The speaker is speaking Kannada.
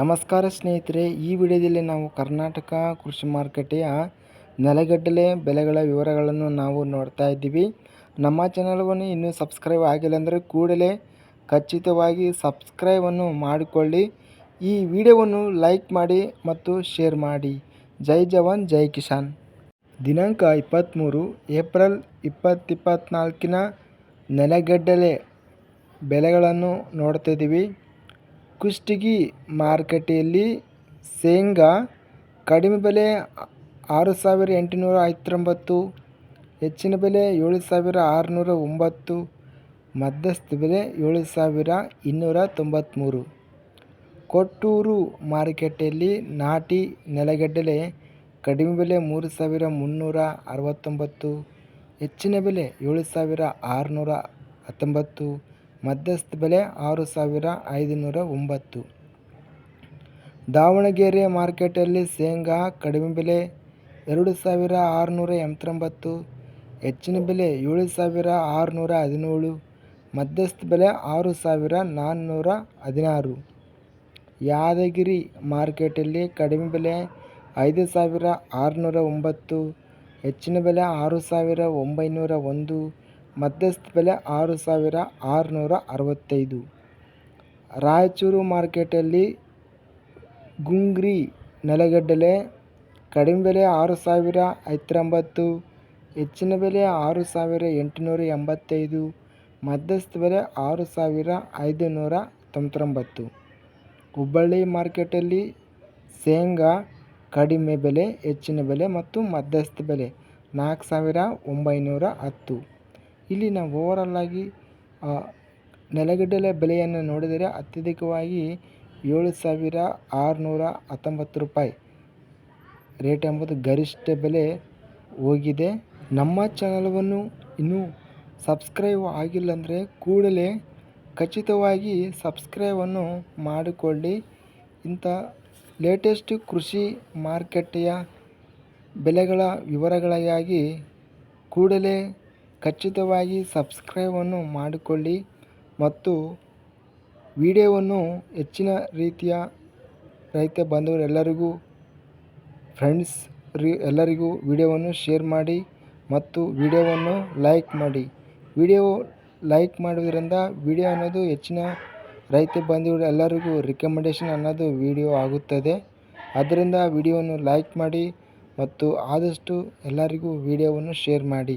ನಮಸ್ಕಾರ ಸ್ನೇಹಿತರೆ, ಈ ವಿಡಿಯೋದಲ್ಲಿ ನಾವು ಕರ್ನಾಟಕ ಕೃಷಿ ಮಾರುಕಟ್ಟೆಯ ನೆಲಗಡಲೆ ಬೆಲೆಗಳ ವಿವರಗಳನ್ನು ನಾವು ನೋಡ್ತಾ ಇದ್ದೀವಿ. ನಮ್ಮ ಚಾನಲ್ವನ್ನು ಇನ್ನೂ ಸಬ್ಸ್ಕ್ರೈಬ್ ಆಗಿಲ್ಲ ಅಂದರೆ ಕೂಡಲೇ ಖಚಿತವಾಗಿ ಸಬ್ಸ್ಕ್ರೈಬನ್ನು ಮಾಡಿಕೊಳ್ಳಿ. ಈ ವಿಡಿಯೋವನ್ನು ಲೈಕ್ ಮಾಡಿ ಮತ್ತು ಶೇರ್ ಮಾಡಿ. ಜೈ ಜವಾನ್, ಜೈ ಕಿಸಾನ್. ದಿನಾಂಕ ಇಪ್ಪತ್ತ್ಮೂರು ಏಪ್ರಿಲ್ ಇಪ್ಪತ್ತಿಪ್ಪತ್ತ್ನಾಲ್ಕಿನ ನೆಲಗಡಲೆ ಬೆಲೆಗಳನ್ನು ನೋಡ್ತಾ ಇದ್ದೀವಿ. ಕುಷ್ಟಗಿ ಮಾರುಕಟ್ಟೆಯಲ್ಲಿ ಶೇಂಗಾ ಕಡಿಮೆ ಬೆಲೆ ಆರು ಸಾವಿರ ಎಂಟುನೂರ ಐವತ್ತೊಂಬತ್ತು, ಹೆಚ್ಚಿನ ಬೆಲೆ ಏಳು ಸಾವಿರ ಆರುನೂರ ಒಂಬತ್ತು, ಮಧ್ಯಸ್ಥ ಬೆಲೆ ಏಳು ಸಾವಿರ ಇನ್ನೂರ ತೊಂಬತ್ತ್ಮೂರು ಕೊಟ್ಟೂರು ಮಾರುಕಟ್ಟೆಯಲ್ಲಿ ನಾಟಿ ನೆಲಗಡಲೆ ಕಡಿಮೆ ಬೆಲೆ ಮೂರು ಸಾವಿರ ಮುನ್ನೂರ ಅರವತ್ತೊಂಬತ್ತು, ಹೆಚ್ಚಿನ ಬೆಲೆ ಏಳು ಸಾವಿರ ಆರುನೂರ ಹತ್ತೊಂಬತ್ತು ಮಧ್ಯಸ್ಥ ಬೆಲೆ ಆರು ಸಾವಿರ ಐದುನೂರ ಒಂಬತ್ತು. ದಾವಣಗೆರೆ ಮಾರ್ಕೆಟಲ್ಲಿ ಶೇಂಗಾ ಕಡಿಮೆ ಬೆಲೆ ಎರಡು ಸಾವಿರ ಆರುನೂರ ಎಂಬತ್ತೊಂಬತ್ತು, ಹೆಚ್ಚಿನ ಬೆಲೆ ಏಳು ಸಾವಿರ ಆರುನೂರ ಹದಿನೇಳು, ಮಧ್ಯಸ್ಥ ಬೆಲೆ ಆರು ಸಾವಿರ ನಾನ್ನೂರ ಹದಿನಾರು. ಯಾದಗಿರಿ ಮಾರ್ಕೆಟಲ್ಲಿ ಕಡಿಮೆ ಬೆಲೆ ಐದು ಸಾವಿರ ಆರುನೂರ ಒಂಬತ್ತು, ಹೆಚ್ಚಿನ ಬೆಲೆ ಆರು ಸಾವಿರ ಒಂಬೈನೂರ ಒಂದು ಮಧ್ಯಸ್ಥ ಬೆಲೆ ಆರು ಸಾವಿರ ಆರುನೂರ ಅರವತ್ತೈದು. ರಾಯಚೂರು ಮಾರ್ಕೆಟಲ್ಲಿ ಗುಂಗ್ರಿ ನೆಲಗಡಲೆ ಕಡಿಮೆ ಬೆಲೆ ಆರು ಸಾವಿರ ಐವತ್ತೊಂಬತ್ತು, ಹೆಚ್ಚಿನ ಬೆಲೆ ಆರು ಸಾವಿರ ಎಂಟುನೂರ ಎಂಬತ್ತೈದು, ಮಧ್ಯಸ್ಥ ಬೆಲೆ ಆರು ಸಾವಿರ ಐದುನೂರ ತೊಂಬತ್ತೊಂಬತ್ತು. ಹುಬ್ಬಳ್ಳಿ ಮಾರ್ಕೆಟಲ್ಲಿ ಶೇಂಗಾ ಕಡಿಮೆ ಬೆಲೆ, ಹೆಚ್ಚಿನ ಬೆಲೆ ಮತ್ತು ಮಧ್ಯಸ್ಥ ಬೆಲೆ ನಾಲ್ಕು ಸಾವಿರ ಒಂಬೈನೂರ ಹತ್ತು. ಇಲ್ಲಿ ನಾವು ಓವರಾಲ್ ಆಗಿ ನೆಲಗಡಲೆ ಬೆಲೆಯನ್ನು ನೋಡಿದರೆ ಅತ್ಯಧಿಕವಾಗಿ ಏಳು ಸಾವಿರ ಆರುನೂರ ಹತ್ತೊಂಬತ್ತು ರೂಪಾಯಿ. ರೇಟ್ ಎಂಬುದು ಗರಿಷ್ಠ ಬೆಲೆ ಹೋಗಿದೆ. ನಮ್ಮ ಚಾನಲವನ್ನು ಇನ್ನೂ ಸಬ್ಸ್ಕ್ರೈಬ್ ಆಗಿಲ್ಲ ಅಂದರೆ ಕೂಡಲೇ ಖಚಿತವಾಗಿ ಸಬ್ಸ್ಕ್ರೈಬನ್ನು ಮಾಡಿಕೊಳ್ಳಿ. ಇಂಥ ಲೇಟೆಸ್ಟ್ ಕೃಷಿ ಮಾರುಕಟ್ಟೆಯ ಬೆಲೆಗಳ ವಿವರಗಳಿಗಾಗಿ ಕೂಡಲೇ ಖಚಿತವಾಗಿ ಸಬ್ಸ್ಕ್ರೈಬನ್ನು ಮಾಡಿಕೊಳ್ಳಿ ಮತ್ತು ವಿಡಿಯೋವನ್ನು ಹೆಚ್ಚಿನ ರೀತಿಯ ರೈತ ಬಾಂಧವರೆಲ್ಲರಿಗೂ ಫ್ರೆಂಡ್ಸ್ ರಿ, ಎಲ್ಲರಿಗೂ ವಿಡಿಯೋವನ್ನು ಶೇರ್ ಮಾಡಿ ಮತ್ತು ವಿಡಿಯೋವನ್ನು ಲೈಕ್ ಮಾಡಿ. ವಿಡಿಯೋ ಲೈಕ್ ಮಾಡೋದ್ರಿಂದ ವಿಡಿಯೋ ಅನ್ನೋದು ಹೆಚ್ಚಿನ ರೈತ ಬಾಂಧವರು ಎಲ್ಲರಿಗೂ ರಿಕಮೆಂಡೇಷನ್ ಅನ್ನೋದು ವಿಡಿಯೋ ಆಗುತ್ತದೆ. ಅದರಿಂದ ವಿಡಿಯೋವನ್ನು ಲೈಕ್ ಮಾಡಿ ಮತ್ತು ಆದಷ್ಟು ಎಲ್ಲರಿಗೂ ವಿಡಿಯೋವನ್ನು ಶೇರ್ ಮಾಡಿ.